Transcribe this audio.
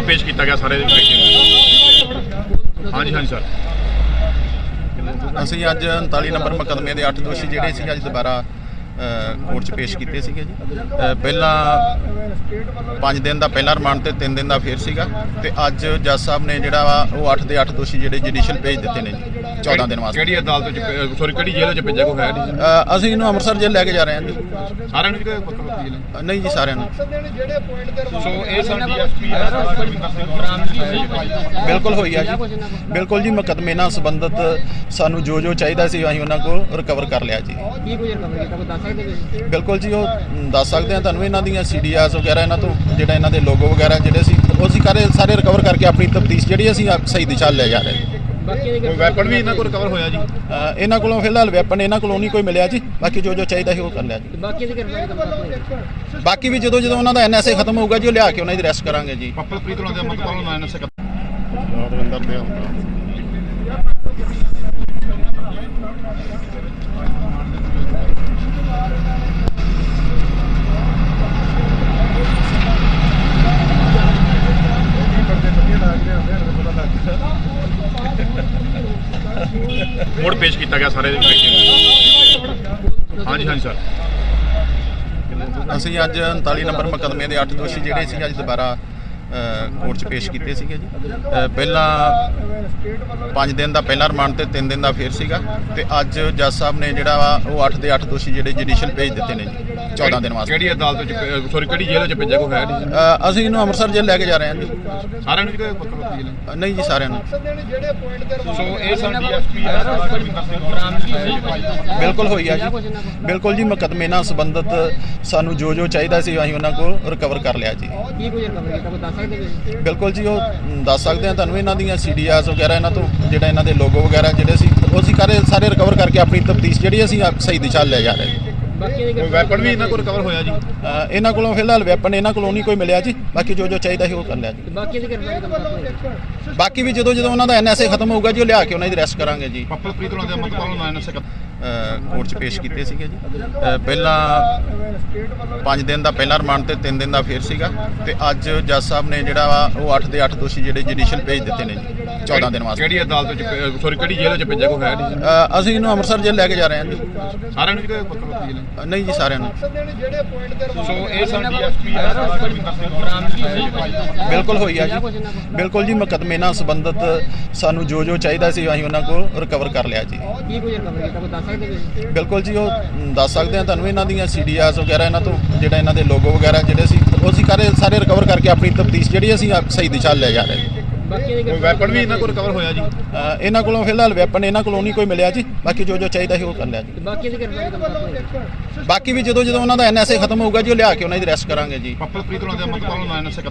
ਪੇਸ਼ ਕੀਤਾ ਗਿਆ ਸਾਰੇ ਤਰੀਕੇ ਹਾਂਜੀ ਹਾਂਜੀ, ਸਰ। ਅਸੀਂ ਅੱਜ 39 ਨੰਬਰ ਮੁਕੱਦਮੇ ਦੇ 8 ਦੋਸ਼ੀ ਜਿਹੜੇ ਸੀ ਅੱਜ ਦੁਬਾਰਾ ਕੋਰਟ 'ਚ ਪੇਸ਼ ਕੀਤੇ ਸੀਗੇ ਜੀ। ਪਹਿਲਾਂ 5 ਦਿਨ ਦਾ ਪਹਿਲਾ ਰਿਮਾਂਡ ਤੇ 3 ਦਿਨ ਦਾ ਫੇਰ ਸੀਗਾ। ਤੇ ਅੱਜ ਜੱਜ ਸਾਹਿਬ ਨੇ ਜਿਹੜਾ ਵਾ ਉਹ 8 ਦੇ 8 ਦੋਸ਼ੀ ਜਿਹੜੇ ਜੁਡੀਸ਼ੀਅਲ ਭੇਜ ਦਿੱਤੇ ਨੇ ਜੀ 14 ਦਿਨ ਵਾਸਤੇ। ਕਿਹੜੀ ਅਦਾਲਤ ਚ ਸੌਰੀ ਕਿਹੜੀ ਜੇਲ੍ਹ ਚ ਭੇਜਿਆ ਕੋਈ ਹੈ ਨਹੀਂ ਅਸੀਂ ਇਹਨੂੰ ਅੰਮ੍ਰਿਤਸਰ ਜੇਲ੍ਹ ਲੈ ਕੇ ਜਾ ਰਹੇ ਹਾਂ ਜੀ। ਸਾਰਿਆਂ ਨੂੰ ਕਿ ਜੇਲ੍ਹ? ਅ, ਨਹੀਂ ਜੀ ਸਾਰਿਆਂ ਨੂੰ। ਸੋ ਇਹ ਸਰ ਡੀਐਸਪੀ ਬਿਲਕੁਲ ਹੋਈ ਆ ਜੀ। ਬਿਲਕੁਲ ਜੀ ਮੁਕੱਦਮੇ ਨਾਲ ਸੰਬੰਧਿਤ ਸਾਨੂੰ ਜੋ ਜੋ ਚਾਹੀਦਾ ਸੀ ਅਸੀਂ ਉਹਨਾਂ ਕੋਲ ਰਿਕਵਰ ਕਰ ਲਿਆ ਜੀ। ਕੀ ਕੁਝ ਰਿਕਵਰ ਕੀਤਾ ਕੋਈ ਦੱਸ ਸਕਦੇ ਤੁਸੀਂ ਬਿਲਕੁਲ ਜੀ ਉਹ ਦੱਸ ਸਕਦੇ ਆ ਤੁਹਾਨੂੰ ਇਹਨਾਂ ਦੀਆਂ ਸੀਡੀਆਰਸ ਵਗੈਰਾ ਇਹਨਾਂ ਤੋਂ ਜਿਹੜਾ ਇਹਨਾਂ ਦੇ ਲੋਗੋ ਵਗੈਰਾ ਜਿਹੜੇ ਸੀ ਉਹ ਅਸੀਂ ਸਾਰੇ ਸਾਰੇ ਰਿਕਵਰ ਕਰਕੇ ਆਪਣੀ ਤਫਤੀਸ਼ ਜਿਹੜੀ ਅਸੀਂ ਆਪ ਸਹੀ ਦਿਸ਼ਾ ਲੈ ਜਾ ਰਹੇ ਕੋਈ ਵੈਪਨ ਵੀ ਇਹਨਾਂ ਕੋਲ ਰਿਕਵਰ ਹੋਇਆ ਜੀ? ਇਹਨਾਂ ਕੋਲੋਂ ਫਿਲਹਾਲ ਵੈਪਨ ਇਹਨਾਂ ਕੋਲੋਂ ਨਹੀਂ ਕੋਈ ਮਿਲਿਆ ਜੀ। ਬਾਕੀ ਜੋ ਜੋ ਚਾਹੀਦਾ ਸੀ ਉਹ ਕਰ ਲਿਆ ਜੀ। ਬਾਕੀ ਦੀ ਦੱਸੋ ਬਾਕੀ ਵੀ ਜਦੋਂ ਜਦੋਂ ਉਹਨਾਂ ਦਾ ਐਨਐਸਏ ਖਤਮ ਹੋਊਗਾ ਜੀ ਉਹ ਲਿਆ ਕੇ ਉਹਨਾਂ ਦੀ ਰੈਸਟ ਕਰਾਂਗੇ ਜੀ। ਪੱਪਲ ਪ੍ਰੀਤ ਉਹਨਾਂ ਦੇ ਮਤਲਬ ਉਹਨਾਂ ਨੇ ਸਕ ਮੁੜ ਪੇਸ਼ ਕੀਤਾ ਗਿਆ ਸਾਰੇ ਤਰੀਕੇ ਹਾਂਜੀ ਹਾਂਜੀ ਸਰ ਅਸੀਂ ਅੱਜ 39 ਨੰਬਰ ਮੁਕੱਦਮੇ ਦੇ 8 ਦੋਸ਼ੀ ਜਿਹੜੇ ਸੀ ਅੱਜ ਦੁਬਾਰਾ ਕੋਰਟ 'ਚ ਪੇਸ਼ ਕੀਤੇ ਸੀਗੇ ਜੀ। ਪਹਿਲਾਂ 5 ਦਿਨ ਦਾ ਪਹਿਲਾ ਰਿਮਾਂਡ ਤੇ 3 ਦਿਨ ਦਾ ਫੇਰ ਸੀਗਾ ਤੇ ਅੱਜ ਜੱਜ ਸਾਹਿਬ ਨੇ ਜਿਹੜਾ ਵਾ ਉਹ 8 ਦੇ 8 ਦੋਸ਼ੀ ਜਿਹੜੇ ਜੁਡੀਸ਼ੀਅਲ ਭੇਜ ਦਿੱਤੇ ਨੇ ਜੀ 14 ਦਿਨ ਵਾਸਤੇ। ਕਿਹੜੀ ਅਦਾਲਤ ਚ ਸੌਰੀ ਕਿਹੜੀ ਜੇਲ੍ਹ ਚ ਭੇਜਿਆ ਕੋਈ ਹੈ ਨਹੀਂ ਅ, ਅਸੀਂ ਇਹਨੂੰ ਅੰਮ੍ਰਿਤਸਰ ਜੇਲ੍ਹ ਲੈ ਕੇ ਜਾ ਰਹੇ ਹਾਂ ਜੀ। ਸਾਰਿਆਂ ਨੂੰ ਪੱਕੀ ਜੇਲ੍ਹ? ਅ, ਨਹੀਂ ਜੀ ਸਾਰਿਆਂ ਨੂੰ। ਸੋ ਇਹ ਸਰ ਡੀਐਸਪੀ ਬਿਲਕੁਲ ਹੋਈ ਆ ਜੀ। ਬਿਲਕੁਲ ਜੀ ਮੁਕੱਦਮੇ ਨਾਲ ਸੰਬੰਧਿਤ ਸਾਨੂੰ ਜੋ ਜੋ ਚਾਹੀਦਾ ਸੀ ਅਸੀਂ ਉਹਨਾਂ ਕੋਲ ਰਿਕਵਰ ਕਰ ਲਿਆ ਜੀ। ਕੀ ਕੁਝ ਰਿਕਵਰ ਕੀਤਾ? ਕੋਈ ਦੱਸ ਸਕਦੇ ਤੁਸੀਂ? ਬਿਲਕੁਲ ਜੀ ਉਹ ਮ, ਦੱਸ ਸਕਦੇ ਆ ਤੁਹਾਨੂੰ ਇਹਨਾਂ ਦੀਆਂ ਸੀਡੀਆਰਸ ਵਗੈਰਾ ਇਹਨਾਂ ਤੋਂ ਜਿਹੜਾ ਇਹਨਾਂ ਦੇ ਲੋਗੋ ਵਗੈਰਾ ਜਿਹੜੇ ਸੀ ਉਹ ਅਸੀਂ ਸਾਰੇ ਸਾਰੇ ਰਿਕਵਰ ਕਰਕੇ ਆਪਣੀ ਤਫਤੀਸ਼ ਜਿਹੜੀ ਅਸੀਂ ਸਹੀ ਦਿਸ਼ਾ ਲੈ ਜਾ ਰਹੇ ਹਾਂ। ਵੈਪਨ ਵੀ ਇਹਨਾਂ ਕੋਲ ਰਿਕਵਰ ਹੋਇਆ ਜੀ? ਇਹਨਾਂ ਕੋਲੋਂ ਫਿਲਹਾਲ ਵੈਪਨ ਇਹਨਾਂ ਕੋਲੋਂ ਨਹੀਂ ਕੋਈ ਮਿਲਿਆ ਜੀ। ਬਾਕੀ ਜੋ ਜੋ ਚਾਹੀਦਾ ਸੀ ਉਹ ਕਰ ਲਿਆ ਜੀ। ਬਾਕੀ ਦੀ ਵੀ ਜਦੋਂ ਜਦੋਂ ਉਹਨਾਂ ਦਾ ਐਨਐਸਏ ਖਤਮ ਹੋਊਗਾ ਜੀ ਉਹ ਲਿਆ ਕੇ ਉਹਨਾਂ ਦੀ ਰੈਸਟ ਕਰਾਂਗੇ ਜੀ। ਪੱਪਲ ਪ੍ਰੀਤ ਉਹਨਾਂ ਦੇ ਮਤਲਬ ਉਹਨਾਂ ਨੇ ਕੋਰਟ 'ਚ ਪੇਸ਼ ਕੀਤੇ ਸੀਗੇ ਜੀ। ਪਹਿਲਾਂ 5 ਦਿਨ ਦਾ ਪਹਿਲਾ ਰਿਮਾਂਡ ਤੇ 3 ਦਿਨ ਦਾ ਫੇਰ ਸੀਗਾ ਤੇ ਅੱਜ ਜੱਜ ਸਾਹਿਬ ਨੇ ਜਿਹੜਾ ਵਾ ਉਹ 8 ਦੇ 8 ਦੋਸ਼ੀ ਜਿਹੜੇ ਜੁਡੀਸ਼ੀਅਲ ਭੇਜ ਦਿੱਤੇ ਨੇ ਜੀ 14 ਦਿਨ ਵਾਸਤੇ। ਕਿਹੜੀ ਅਦਾਲਤ ਚ ਸੌਰੀ ਕਿਹੜੀ ਜੇਲ੍ਹ ਚ ਭੇਜਿਆ ਕੋਈ ਹੈ ਨਹੀਂ? ਅਸੀਂ ਇਹਨੂੰ ਅੰਮ੍ਰਿਤਸਰ ਜੇਲ੍ਹ ਲੈ ਕੇ ਜਾ ਰਹੇ ਹਾਂ ਜੀ। ਸਾਰਿਆਂ ਨੂੰ ਕਿ ਜੇਲ੍ਹ? ਅ, ਨਹੀਂ ਜੀ ਸਾਰਿਆਂ ਨੂੰ। ਸੋ ਇਹ ਸਰ ਡੀਐਸਪੀ ਬਿਲਕੁਲ ਹੋਈ ਆ ਜੀ। ਬਿਲਕੁਲ ਜੀ ਮੁਕੱਦਮੇ ਨਾਲ ਸੰਬੰਧਿਤ ਸਾਨੂੰ ਜੋ ਜੋ ਚਾਹੀਦਾ ਸੀ ਅਸੀਂ ਉਹਨਾਂ ਕੋਲ ਰਿਕਵਰ ਕਰ ਲਿਆ ਜੀ। ਕੀ ਕੁਝ ਰਿਕਵਰ ਕੀਤਾ ਕੋਈ ਦੱਸ ਸਕਦੇ ਬਿਲਕੁਲ ਜੀ ਉਹ ਦੱਸ ਸਕਦੇ ਆ ਤੁਹਾਨੂੰ ਇਹਨਾਂ ਦੀਆਂ ਸੀਡੀਆਰਸ ਵਗੈਰਾ ਇਹਨਾਂ ਤੋਂ ਜਿਹੜਾ ਇਹਨਾਂ ਦੇ ਲੋਗੋ ਵਗੈਰਾ ਜਿਹੜੇ ਸੀ ਉਹ ਅਸੀਂ ਸਾਰੇ ਸਾਰੇ ਰਿਕਵਰ ਕਰਕੇ ਆਪਣੀ ਤਫਤੀਸ਼ ਜਿਹੜੀ ਅਸੀਂ ਸਹੀ ਦਿਸ਼ਾ ਲੈ ਜਾ ਰਹੇ ਹਾਂ। ਬਾਕੀ ਦੀ ਕੋਈ ਵੈਪਨ ਵੀ ਇਹਨਾਂ ਕੋਲ ਰਿਕਵਰ ਹੋਇਆ ਜੀ? ਇਹਨਾਂ ਕੋਲੋਂ ਫਿਲਹਾਲ ਵੈਪਨ ਇਹਨਾਂ ਕੋਲੋਂ ਨਹੀਂ ਕੋਈ ਮਿਲਿਆ ਜੀ ਬਾਕੀ ਜੋ ਜੋ ਚਾਹੀਦਾ ਸੀ ਉਹ ਕਰ ਲਿਆ ਜੀ। ਬਾਕੀ ਦੀ ਵੀ ਜਦੋਂ ਜਦੋਂ ਉਹਨਾਂ ਦਾ ਐਨਐਸਏ ਖਤਮ ਹੋਊਗਾ ਜੀ ਉਹ ਲਿਆ ਕੇ ਉਹਨਾਂ ਦੀ ਰੈਸਟ ਕਰਾਂਗੇ ਜੀ। ਪੱਪਲ ਪ੍ਰੀਤ ਉਹਨਾਂ ਦੇ ਮਤਲਬ ਉਹਨਾਂ ਨੇ ਸਕ